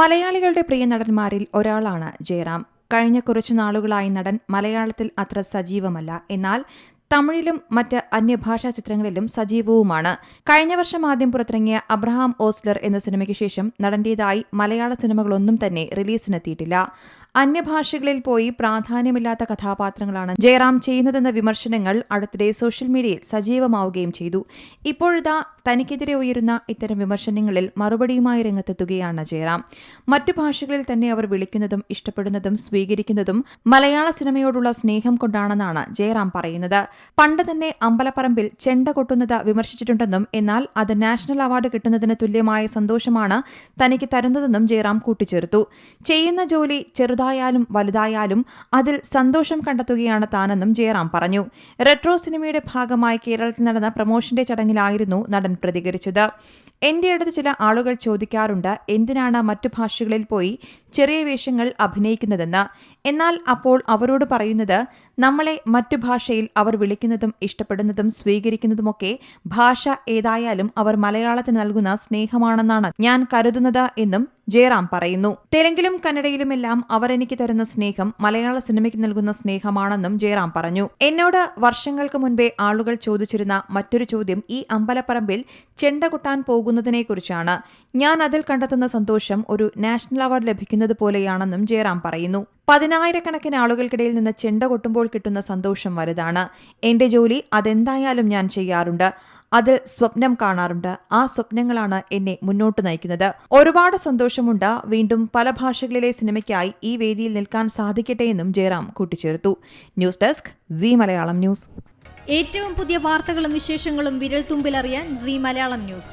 മലയാളികളുടെ പ്രിയ നടന്മാരിൽ ഒരാളാണ് ജയറാം. കഴിഞ്ഞ കുറച്ചു നാളുകളായി നടൻ മലയാളത്തിൽ അത്ര സജീവമല്ല. എന്നാൽ തമിഴിലും മറ്റ് അന്യഭാഷാ ചിത്രങ്ങളിലും സജീവവുമാണ്. കഴിഞ്ഞ വർഷം ആദ്യം പുറത്തിറങ്ങിയ അബ്രഹാം ഓസ്ലർ എന്ന സിനിമയ്ക്ക് ശേഷം നടന്റേതായി മലയാള സിനിമകളൊന്നും തന്നെ റിലീസിനെത്തിയിട്ടില്ല. അന്യഭാഷകളിൽ പോയി പ്രാധാന്യമില്ലാത്ത കഥാപാത്രങ്ങളാണ് ജയറാം ചെയ്യുന്നതെന്ന വിമർശനങ്ങൾ അടുത്തിടെ സോഷ്യൽ മീഡിയയിൽ സജീവമാവുകയും ചെയ്തു. ഇപ്പോഴിതാ തനിക്കെതിരെ ഉയരുന്ന ഇത്തരം വിമർശനങ്ങളിൽ മറുപടിയുമായി രംഗത്തെത്തുകയാണ് ജയറാം. മറ്റു ഭാഷകളിൽ തന്നെ അവർ വിളിക്കുന്നതും ഇഷ്ടപ്പെടുന്നതും സ്വീകരിക്കുന്നതും മലയാള സിനിമയോടുള്ള സ്നേഹം കൊണ്ടാണെന്നാണ് ജയറാം പറയുന്നത്. പണ്ട് തന്നെ അമ്പലപ്പറമ്പിൽ ചെണ്ട കൊട്ടുന്നത് വിമർശിച്ചിട്ടുണ്ടെന്നും എന്നാൽ അത് നാഷണൽ അവാർഡ് കിട്ടുന്നതിന് തുല്യമായ സന്തോഷമാണ് തനിക്ക് തരുന്നതെന്നും ജയറാം കൂട്ടിച്ചേർത്തു. ചെയ്യുന്ന ജോലി ചെറുതായാലും വലുതായാലും അതിൽ സന്തോഷം കണ്ടെത്തുകയാണ് താനെന്നും ജയറാം പറഞ്ഞു. റെട്രോ സിനിമയുടെ ഭാഗമായി കേരളത്തിൽ നടന്ന പ്രമോഷന്റെ ചടങ്ങിലായിരുന്നു നടൻ പ്രതികരിച്ചത്. എന്റെ അടുത്ത് ചില ആളുകൾ ചോദിക്കാറുണ്ട് എന്തിനാണ് മറ്റു ഭാഷകളിൽ പോയി ചെറിയ വേഷങ്ങൾ അഭിനയിക്കുന്നതെന്ന്. എന്നാൽ അപ്പോൾ അവരോട് പറയുന്നത് നമ്മളെ മറ്റു ഭാഷയിൽ അവർ വിളിക്കുന്നതും ഇഷ്ടപ്പെടുന്നതും സ്വീകരിക്കുന്നതുമൊക്കെ ഭാഷ ഏതായാലും അവർ മലയാളത്തിന് നൽകുന്ന സ്നേഹമാണെന്നാണ് ഞാൻ കരുതുന്നത് എന്നും ജയറാം പറയുന്നു. തെലുങ്കിലും കന്നഡയിലുമെല്ലാം അവർ എനിക്ക് തരുന്ന സ്നേഹം മലയാള സിനിമയ്ക്ക് നൽകുന്ന സ്നേഹമാണെന്നും ജയറാം പറഞ്ഞു. എന്നോട് വർഷങ്ങൾക്ക് മുൻപേ ആളുകൾ ചോദിച്ചിരുന്ന മറ്റൊരു ചോദ്യം ഈ അമ്പലപ്പറമ്പിൽ ചെണ്ട കൊട്ടാൻ പോകുന്നതിനെക്കുറിച്ചാണ്. ഞാൻ അതിൽ കണ്ടെത്തുന്ന സന്തോഷം ഒരു നാഷണൽ അവാർഡ് ലഭിക്കുന്നത് പോലെയാണെന്നും ജയറാം പറയുന്നു. പതിനായിരക്കണക്കിന് ആളുകൾക്കിടയിൽ നിന്ന് ചെണ്ട കൊട്ടുമ്പോൾ കിട്ടുന്ന സന്തോഷം വലുതാണ്. എന്റെ ജോലി അതെന്തായാലും ഞാൻ ചെയ്യാറുണ്ട്. അതിൽ സ്വപ്നം കാണാറുണ്ട്. ആ സ്വപ്നങ്ങളാണ് എന്നെ മുന്നോട്ട് നയിക്കുന്നത്. ഒരുപാട് സന്തോഷമുണ്ട്. വീണ്ടും പല ഭാഷകളിലെ സിനിമയ്ക്കായി ഈ വേദിയിൽ നിൽക്കാൻ സാധിക്കട്ടെ എന്നും ജയറാം കൂട്ടിച്ചേർത്തു. News desk C Malayalam news. ഏറ്റവും പുതിയ വാർത്തകളും വിശേഷങ്ങളും വിരൽ തുമ്പിലറിയാൻ സി മലയാളം ന്യൂസ്.